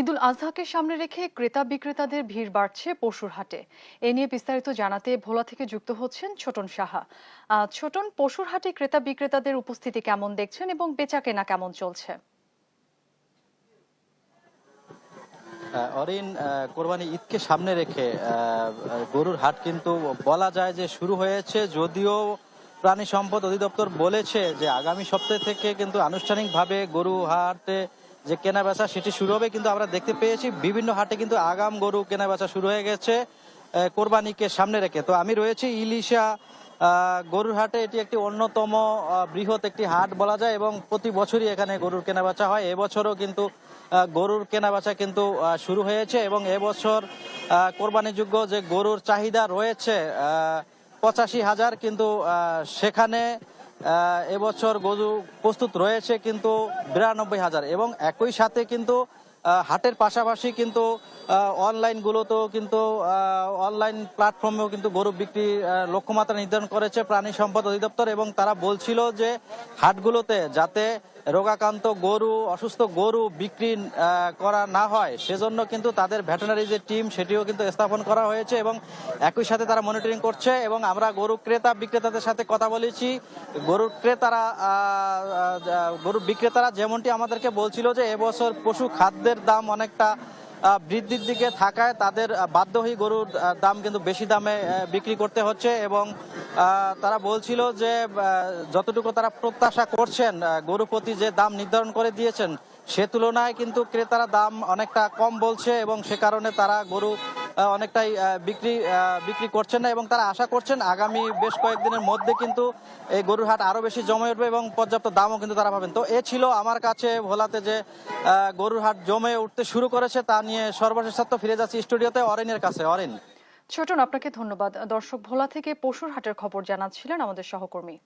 ঈদুল আজহাকে সামনে রেখে ক্রেতা বিক্রেতাদের ভিড় বাড়ছে পশুর হাটে। এ নিয়ে বিস্তারিত জানাতে ভোলা থেকে যুক্ত হচ্ছেন ছোটন সাহা। ছোটন, পশুর হাটে ক্রেতা বিক্রেতাদের উপস্থিতি কেমন দেখছেন এবং বেচা কেনা কেমন চলছে? অরিন কোরবানি ঈদকে সামনে রেখে গরুর হাট কিন্তু বলা যায় যে শুরু হয়েছে, যদিও প্রাণী সম্পদ অধিদপ্তর বলেছে যে আগামী সপ্তাহ থেকে কিন্তু আনুষ্ঠানিকভাবে গরু হাটে যে কেনা বেচা সেটি শুরু হবে, কিন্তু আমরা দেখতে পেয়েছি বিভিন্ন হাটে কিন্তু আগাম গরু কেনা বেচা শুরু হয়ে গেছে কোরবানিকে সামনে রেখে। তো আমি রয়েছি ইলিশা গরুর হাটে। এটি একটি অন্যতম বৃহৎ একটি হাট বলা যায় এবং প্রতি বছরই এখানে গরুর কেনাবেচা হয়। এবছরও কিন্তু গরুর কেনাবেচা কিন্তু শুরু হয়েছে এবং এবছর কোরবানিযোগ্য যে গরুর চাহিদা রয়েছে পঁচাশি হাজার কিন্তু সেখানে এবছর গরু প্রস্তুত রয়েছে কিন্তু বিরানব্বই হাজার এবং একই সাথে কিন্তু হাটের পাশাপাশি কিন্তু অনলাইনগুলোতেও কিন্তু অনলাইন প্ল্যাটফর্মেও কিন্তু গরু বিক্রি লক্ষ্যমাত্রা নির্ধারণ করেছে প্রাণী সম্পদ অধিদপ্তর এবং তারা বলছিল যে হাটগুলোতে যাতে রোগাক্রান্ত গরু, অসুস্থ গরু বিক্রি করা না হয়, সেজন্য কিন্তু তাদের ভেটেনারি যে টিম, সেটিও কিন্তু স্থাপন করা হয়েছে এবং একই সাথে তারা মনিটরিং করছে এবং আমরা গরু ক্রেতা বিক্রেতাদের সাথে কথা বলেছি। গরু ক্রেতারা গরু বিক্রেতারা যেমনটি আমাদেরকে বলছিল যে এবছর পশু খাদ্যের দাম অনেকটা বৃদ্ধির দিকে থাকায় তাদের বাধ্য হয়ে গরুর দাম কিন্তু বেশি দামে বিক্রি করতে হচ্ছে এবং তারা বলছিল যে যতটুকু তারা প্রত্যাশা করছেন গরু প্রতি যে দাম নির্ধারণ করে দিয়েছেন সে তুলনায় কিন্তু ক্রেতারা দাম অনেকটা কম বলছে এবং সে কারণে তারা গরু অনেকটাই বিক্রি বিক্রি করছেন না এবং তারা আশা করছেন আগামী বেশ কয়েকদিনের মধ্যে কিন্তু এই গরুর হাট আরও বেশি জমে উঠবে এবং পর্যাপ্ত দামও কিন্তু তারা পাবেন। তো এ ছিল আমার কাছে ভোলাতে যে গরুর হাট জমে উঠতে শুরু করেছে তা নিয়ে সর্বশেষ তথ্য ফিরে যাচ্ছি স্টুডিওতে অরেনের কাছে। অরিন। ছোটন, আপনাকে ধন্যবাদ। দর্শক, ভোলা থেকে পশুর হাটের খবর জানাচ্ছিলেন আমাদের সহকর্মী।